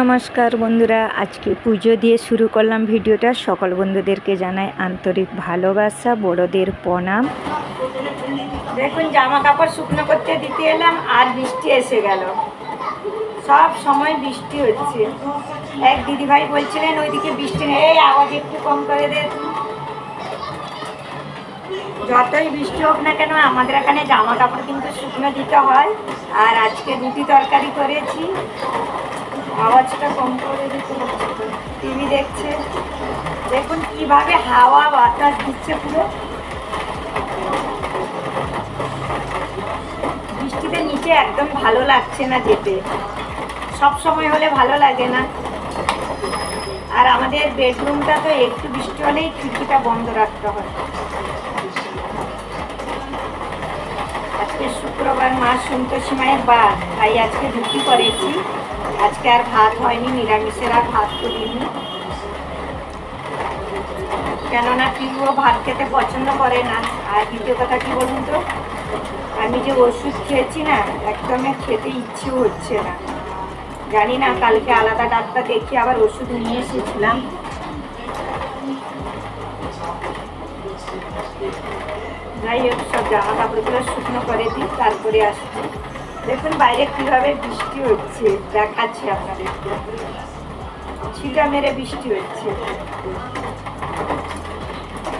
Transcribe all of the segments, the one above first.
নমস্কার বন্ধুরা, আজকে পুজো দিয়ে শুরু করলাম ভিডিওটা। সকল বন্ধুদেরকে জানাই আন্তরিক ভালোবাসা, বড়দের প্রণাম। দেখুন জামা কাপড় শুকনো করতে দিতে এলাম, আর বৃষ্টি এসে গেল। সব সময় বৃষ্টি হচ্ছে। এক দিদিভাই বলছিলেন, ওইদিকে বৃষ্টি নেই আওয়াজ একটু কম করে দে। যতই বৃষ্টি হোক না কেন, আমাদের এখানে জামা কাপড় কিন্তু শুকনো দিতে হয়। আর আজকে রুটি তরকারি করেছি। আওয়াজটা কম করে দিতে টিভি দেখছে। দেখুন কীভাবে হাওয়া বাতাস দিচ্ছে পুরো। বৃষ্টিতে নিচে একদম ভালো লাগছে না যেতে। সব সময় হলে ভালো লাগে না। আর আমাদের বেডরুমটা তো একটু বৃষ্টি হলেই খিড়কিটা বন্ধ রাখতে হয়। আজকে শুক্রবার, মা সন্তোষী মায়ের বার তাই আজকে রুটি করেছি। আজকে আর ভাত হয়নি, নিরামিষের আর ভাত করিনি। কেননা পিউও ভাত খেতে পছন্দ করে না। আর দ্বিতীয় কথা কি বলুন তো? আমি যে ওষুধ খেয়েছি না একদমই খেতে ইচ্ছেও হচ্ছে না। জানি না, কালকে আলাদা ডাক্তার দেখি আবার ওষুধ নিয়ে এসেছিলাম। যাই হোক, সব জামা কাপড়গুলো শুকনো করে দিই, তারপরে আসছি। দেখুন বাইরে কীভাবে বৃষ্টি হচ্ছে। দেখাচ্ছি আপনাদেরকে। ছিটা মেরে বৃষ্টি হচ্ছে।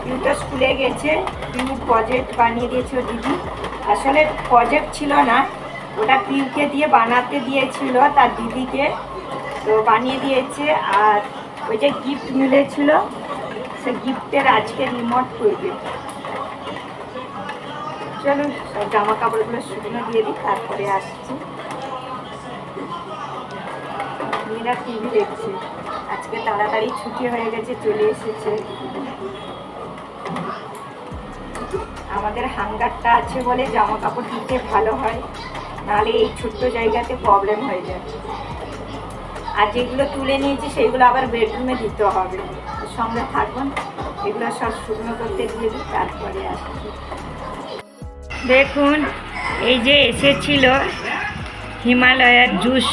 পিউটা স্কুলে গেছে পিউ প্রজেক্ট বানিয়ে দিয়েছে দিদি। আসলে প্রজেক্ট ছিল না, ওটা পিউকে দিয়ে বানাতে দিয়েছিল তার দিদিকে। তো বানিয়ে দিয়েছে আর ওই যে গিফট মিলেছিল, সে গিফটের আজকে রিমোট করবে সব জামা কাপড়গুলো শুকনো দিয়ে দিই, তারপরে আসছি। মেয়েরা টিভি দেখছে। আজকে তাড়াতাড়ি ছুটি হয়ে গেছে, চলে এসেছে। আমাদের হাঙ্গারটা আছে বলে জামা কাপড় দিতে ভালো হয়, নাহলে এই ছোট্ট জায়গাতে প্রবলেম হয়ে যায় আর যেগুলো তুলে নিয়েছি, সেগুলো আবার বেডরুমে দিতে হবে। সঙ্গে থাকবেন, এগুলো সব শুকনো করতে দিয়ে দিই, তারপরে আসছি। দেখুন, এই যে এসেছিল হিমালয়ার জুস,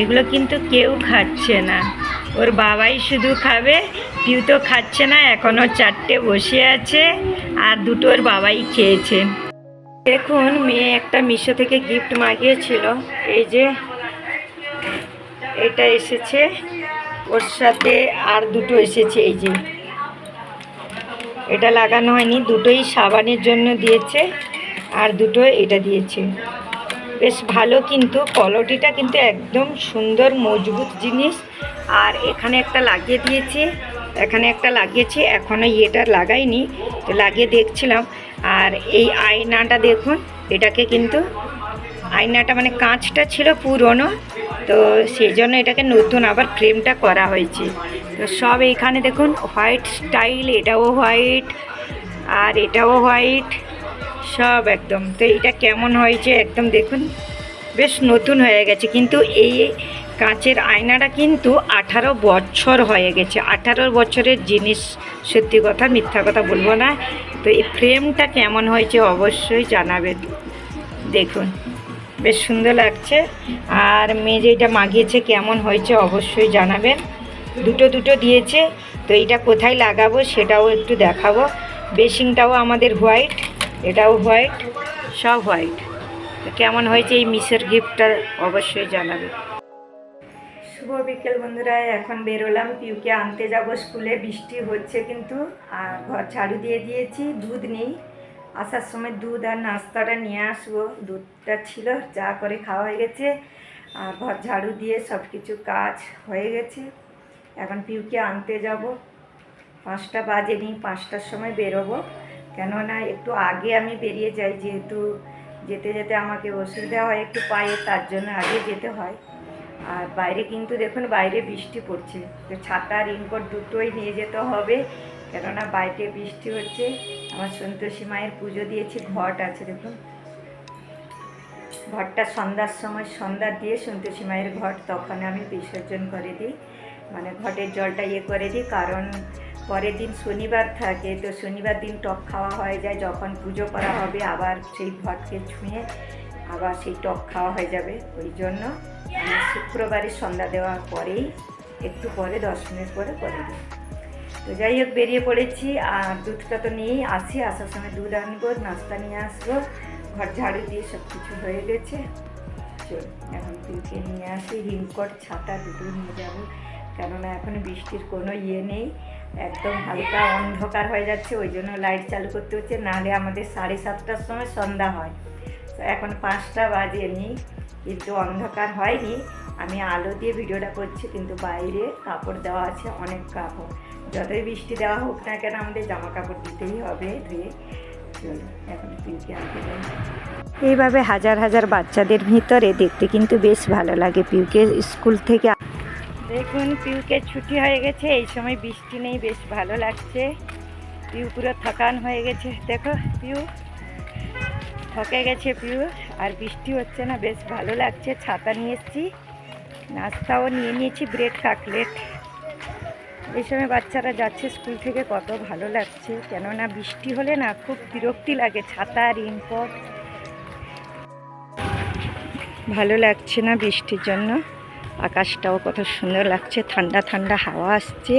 এগুলো কিন্তু কেউ খাচ্ছে না। ওর বাবাই শুধু খাবে পিউ তো খাচ্ছে না, এখনও চারটে বসে আছে, আর দুটো ওর বাবাই খেয়েছে। দেখুন, মেয়ে একটা মিশো থেকে গিফট মাগিয়েছিল। এই যে, এটা এসেছে, ওর সাথে আর দুটো এসেছে, এই যে। এটা লাগানো হয়নি, দুটোই সাবানের জন্য দিয়েছে। আর দুটো এটা দিয়েছে। বেশ ভালো কিন্তু কোয়ালিটিটা কিন্তু একদম সুন্দর, মজবুত জিনিস। আর এখানে একটা লাগিয়ে দিয়েছে, এখানে একটা লাগিয়েছি এখনও ইয়েটা লাগাইনি, তো লাগিয়ে দেখছিলাম। আর এই আয়নাটা দেখুন, এটাকে কিন্তু আয়নাটা মানে কাঁচটা ছিল পুরনো, তো সেই জন্য এটাকে নতুন আবার ফ্রেমটা করা হয়েছে। তো সব এখানে দেখুন, হোয়াইট স্টাইল, এটাও হোয়াইট, আর এটাও হোয়াইট। সব একদম। তো এটা কেমন হয়েছে একদম দেখুন, বেশ নতুন হয়ে গেছে। কিন্তু এই কাঁচের আয়নাটা কিন্তু আঠারো বছর হয়ে গেছে। আঠারো বছরের জিনিস, সত্যি কথা, মিথ্যা কথা বলব না। তো এই ফ্রেমটা কেমন হয়েছে অবশ্যই জানাবেন। দেখুন, বেশ সুন্দর লাগছে। আর মেয়ে যেটা মাগিয়েছে, কেমন হয়েছে অবশ্যই জানাবেন। দুটো দুটো দিয়েছে, তো এইটা কোথায় লাগাবো সেটাও একটু দেখাবো। বেসিংটাও আমাদের হোয়াইট। এটাও হোয়াইট সব হোয়াইট কেমন হয়েছে এই মিসের গিফটটা অবশ্যই জানাবে। শুভ বিকেল বন্ধুরা, এখন বেরোলাম, পিউকে আনতে যাব স্কুলে, বৃষ্টি হচ্ছে কিন্তু, আর ঘর ঝাড়ু দিয়ে দিয়েছি, দুধ নেই। আসার সময় দুধ আর নাস্তাটা নিয়ে আসব, দুধটা ছিল, যা করে খাওয়া হয়ে গেছে, আর ঘর ঝাড়ু দিয়ে সব কিছু কাজ হয়ে গেছে। এখন পিউকে আনতে যাব। পাঁচটা বাজে বাজেনি পাঁচটার সময় বেরোবো। কেননা একটু আগে আমি বেরিয়ে যাই যেহেতু যেতে যেতে আমাকে অসুবিধা হয় একটু পায়ে, তার জন্য আগে যেতে হয়। আর বাইরে কিন্তু দেখুন বাইরে বৃষ্টি পড়ছে। তো ছাতা রেনকোট দুটোই নিয়ে যেতে হবে। কেননা বাইরে বৃষ্টি হচ্ছে। আমার সন্তোষী মায়ের পুজো দিয়েছি, ঘট আছে দেখুন। ঘরটা সন্ধ্যার সময়, সন্ধ্যা দিয়ে সন্তোষী মায়ের ঘট তখন আমি বিসর্জন করে দিই। মানে ঘটের জলটা ইয়ে করে দিই, কারণ পরের দিন শনিবার থাকে, তো শনিবার দিন টক খাওয়া হয়ে যায়। যখন পুজো করা হবে, আবার সেই ঘটকে ছুঁয়ে আবার সেই টক খাওয়া হয়ে যাবে। ওই জন্য আমি শুক্রবারে সন্ধ্যা দেওয়ার পরেই একটু পরে, দশ মিনিট পরে করে দিই। তো যাই হোক, বেরিয়ে পড়েছি। আর দুধটা তো নিয়েই আসি। আসার সময় দুধ আনব, নাস্তা নিয়ে আসব। ঘর ঝাড়ু দিয়ে সব কিছু হয়ে গেছে। চল, এখন পিউকে নিয়ে আসি। হিমকট, ছাতা, দুটো নিয়ে যাব। কেননা এখন বৃষ্টির কোনো ইয়ে নেই। একদম হালকা অন্ধকার হয়ে যাচ্ছে, ওই জন্য লাইট চালু করতে হচ্ছে, নাহলে আমাদের সাড়ে সাতটার সময় সন্ধ্যা হয়। তো এখন পাঁচটা বাজেনি কিন্তু অন্ধকার হয়নি। আমি আলো দিয়ে ভিডিওটা করছি, কিন্তু বাইরে কাপড় দেওয়া আছে, অনেক কাপড়। যতই বৃষ্টি দেওয়া হোক না কেন, আমাদের জামা কাপড় দিতেই হবে ধুয়ে। এখন এইভাবে হাজার হাজার বাচ্চাদের ভিতরে দেখতে কিন্তু বেশ ভালো লাগে। পিউকে স্কুল থেকে দেখুন, পিউকে ছুটি হয়ে গেছে। এই সময় বৃষ্টি নেই, বেশ ভালো লাগছে। পিউ পুরো থকান হয়ে গেছে। দেখো, পিউ। থকে গেছে পিউ, আর বৃষ্টি হচ্ছে না, বেশ ভালো লাগছে। ছাতা নিয়ে এসেছি। নাস্তাও নিয়ে নিয়েছি, ব্রেড, কাকলেট। এই সময় বাচ্চারা যাচ্ছে স্কুল থেকে, কত ভালো লাগছে। কেননা বৃষ্টি হলে না খুব বিরক্তি লাগে ছাতা রেনকোট ভালো লাগছে না বৃষ্টির জন্য। আকাশটাও কত সুন্দর লাগছে, ঠান্ডা ঠান্ডা হাওয়া আসছে।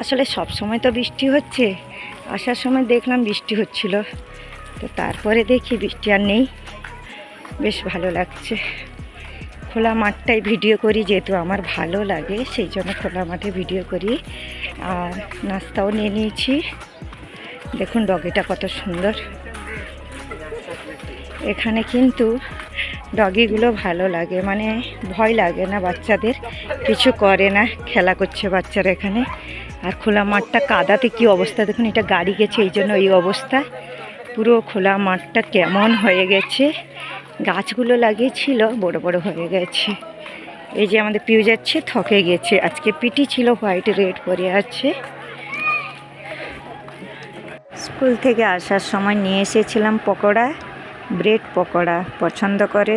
আসলে সব সময় তো বৃষ্টি হচ্ছে, আসার সময় দেখলাম বৃষ্টি হচ্ছিল। তো তারপরে দেখি বৃষ্টি আর নেই, বেশ ভালো লাগছে। খোলা মাঠটাই ভিডিও করি যেহেতু আমার ভালো লাগে, সেই জন্য খোলা মাঠে ভিডিও করি। আর নাস্তাও নিয়ে নিয়েছি। দেখুন ডগিটা কত সুন্দর। এখানে কিন্তু ডগিগুলো ভালো লাগে মানে ভয় লাগে না বাচ্চাদের, কিছু করে না, খেলা করছে বাচ্চারা এখানে। আর খোলা মাঠটা কাদাতে কি অবস্থা দেখুন, এটা গাড়ি গেছে, এই জন্য এই অবস্থা। পুরো খোলা মাঠটা কেমন হয়ে গেছে। গাছগুলো লাগিয়েছিল, বড় বড় হয়ে গেছে। এই যে আমাদের পিউ যাচ্ছে থকে গেছে। আজকে পিটি ছিল, হোয়াইট, রেড পরে আছে। স্কুল থেকে আসার সময় নিয়ে এসেছিলাম পকোড়া। ব্রেড পকোড়া পছন্দ করে।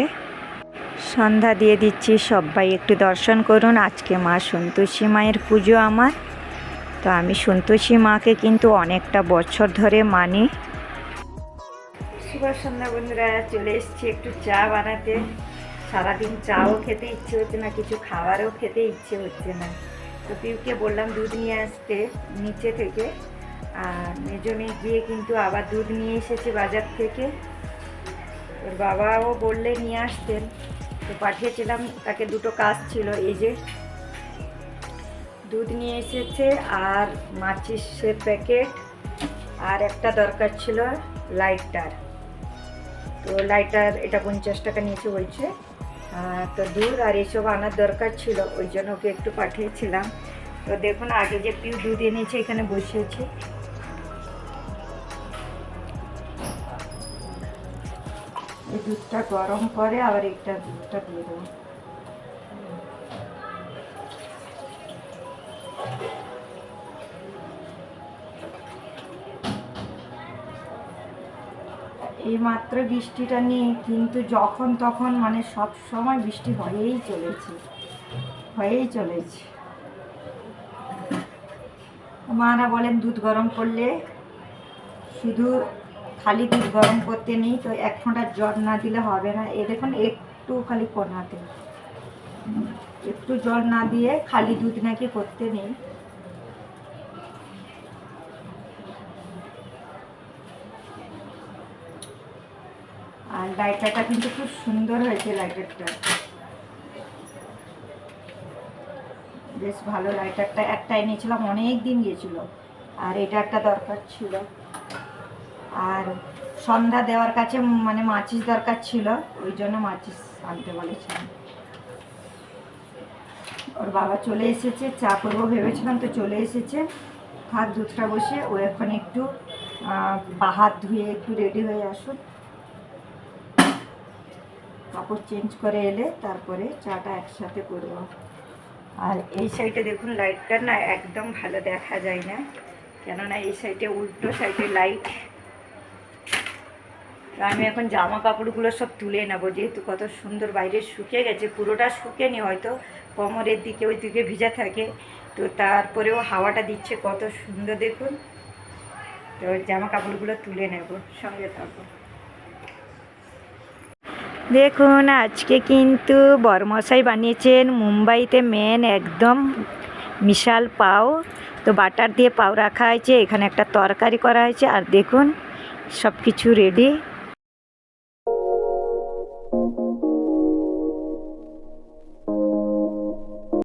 সন্ধ্যা দিয়ে দিচ্ছি, সবাই একটু দর্শন করুন। আজকে মা সন্তোষী মায়ের পুজো আমার। তো আমি সন্তোষী মাকে কিন্তু অনেকটা বছর ধরে মানি। শুভ সন্ধ্যা বন্ধুরা, চলে এসেছি একটু চা বানাতে। সারাদিন চাও খেতে ইচ্ছে হচ্ছে না, কিছু খাবারও খেতে ইচ্ছে হচ্ছে না। তো পিউকে বললাম দুধ নিয়ে আসতে নিচে থেকে। আর মেজো মেয়ে গিয়ে কিন্তু আবার দুধ নিয়ে এসেছে বাজার থেকে। ওর বাবাও বললে নিয়ে আসতেন। তো পাঠিয়েছিলাম, তাকে দুটো কাজ ছিল, এই যে দুধ নিয়ে এসেছে আর মাচিসের প্যাকেট আর একটা দরকার ছিল লাইটার। তো লাইটার এটা পঞ্চাশ টাকা নিয়েছে বলছে। তো দুধ আর এইসব আনার দরকার ছিল, ওই জন্য ওকে একটু পাঠিয়েছিলাম। তো দেখুন, আগে যে পিউ দুধ এনেছে, এখানে বসিয়েছি। এই দুধটা গরম করে আবার একটা দুধটা দিয়ে দেবো। এই মাত্র বৃষ্টিটা নেই কিন্তু যখন তখন মানে সব সময় বৃষ্টি হয়েই চলেছে হয়েই চলেছে। মারা বলেন দুধ গরম করলে শুধু খালি দুধ গরম করতে নেই, তো এক ফোঁটা জল না দিলে হবে না। এ দেখুন, একটু খালি কোনাতে। একটু জল না দিয়ে খালি দুধ নাকি করতে নেই। আর লাইটারটা কিন্তু খুব সুন্দর হয়েছে লাইটারটা। বেশ ভালো লাইটারটা। একটাই নিয়েছিলাম অনেক দিন গিয়েছিল। আর এটা একটা দরকার ছিল। আর সন্ধ্যা দেওয়ার কাছে মানে মাচিস দরকার ছিল, ওই জন্য মাচিস আনতে বলেছিলাম। ওর বাবা চলে এসেছে, চা করব ভেবেছিলাম তো চলে এসেছে। হাত দুধটা বসে ও এখন একটু হাত ধুয়ে একটু রেডি হয়ে আসুন কাপড় চেঞ্জ করে এলে তারপরে চাটা একসাথে করব। আর এই সাইডে দেখুন লাইটটা না একদম ভালো দেখা যায় না। কেননা এই সাইডে উল্টো সাইডে লাইট আমি এখন জামা কাপড়গুলো সব তুলে নেব, যেহেতু কত সুন্দর বাইরে শুকিয়ে গেছে, পুরোটা শুকেনি হয়তো, কোমরের দিকে ওই দিকে ভিজা থাকে, তো তারপরেও হাওয়াটা দিচ্ছে কত সুন্দর দেখুন। তো জামা কাপড়গুলো তুলে নেব, সঙ্গে থাকব। দেখুন, আজকে কিন্তু বরমশাই বানিয়েছেন মুম্বাইতে মেন একদম মিশাল পাও, তো বাটার দিয়ে পাও রাখা হয়েছে, এখানে একটা তরকারি করা হয়েছে, আর দেখুন সব কিছু রেডি